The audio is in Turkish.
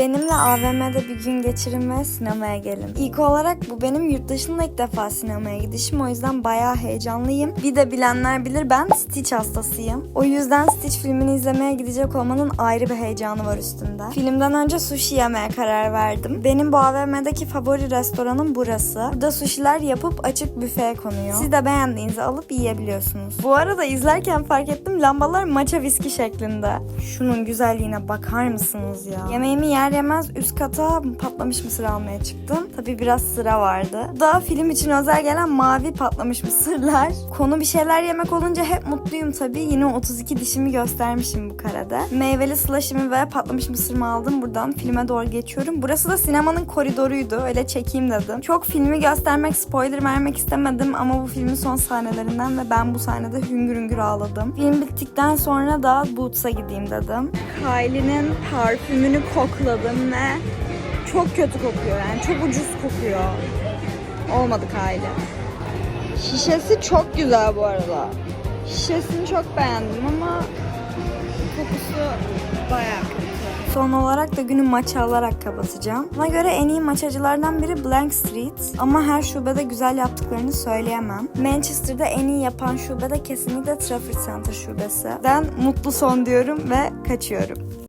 Benimle AVM'de bir gün geçirin ve sinemaya gelin. İlk olarak bu benim yurt dışında ilk defa sinemaya gidişim. O yüzden bayağı heyecanlıyım. Bir de bilenler bilir ben Stitch hastasıyım. O yüzden Stitch filmini izlemeye gidecek olmanın ayrı bir heyecanı var üstünde. Filmden önce sushi yemeye karar verdim. Benim bu AVM'deki favori restoranım burası. Burada sushiler yapıp açık büfeye konuyor. Siz de beğendiğinizi alıp yiyebiliyorsunuz. Bu arada izlerken fark ettim lambalar maça viski şeklinde. Şunun güzelliğine bakar mısınız ya? Yemeğimi yer yemez üst kata patlamış mısır almaya çıktım. Tabii biraz sıra vardı. Daha film için özel gelen mavi patlamış mısırlar. Konu bir şeyler yemek olunca hep mutluyum tabii. Yine 32 dişimi göstermişim bu karede. Meyveli slaşımı ve patlamış mısırımı aldım. Buradan filme doğru geçiyorum. Burası da sinemanın koridoruydu. Öyle çekeyim dedim. Çok filmi göstermek, spoiler vermek istemedim ama bu filmin son sahnelerinden ve ben bu sahnede hüngür hüngür ağladım. Film bittikten sonra da Boots'a gideyim dedim. Kylie'nin parfümünü kokladım ve çok kötü kokuyor yani çok ucuz kokuyor. Olmadı Kylie. Şişesi çok güzel bu arada. Şişesini çok beğendim ama kokusu bayağı kötü. Son olarak da günü maça alarak kapatacağım. Bana göre en iyi maçacılardan biri Blank Street. Ama her şubede güzel yaptıklarını söyleyemem. Manchester'da en iyi yapan şube de kesinlikle Trafford Center şubesi. Ben mutlu son diyorum ve kaçıyorum.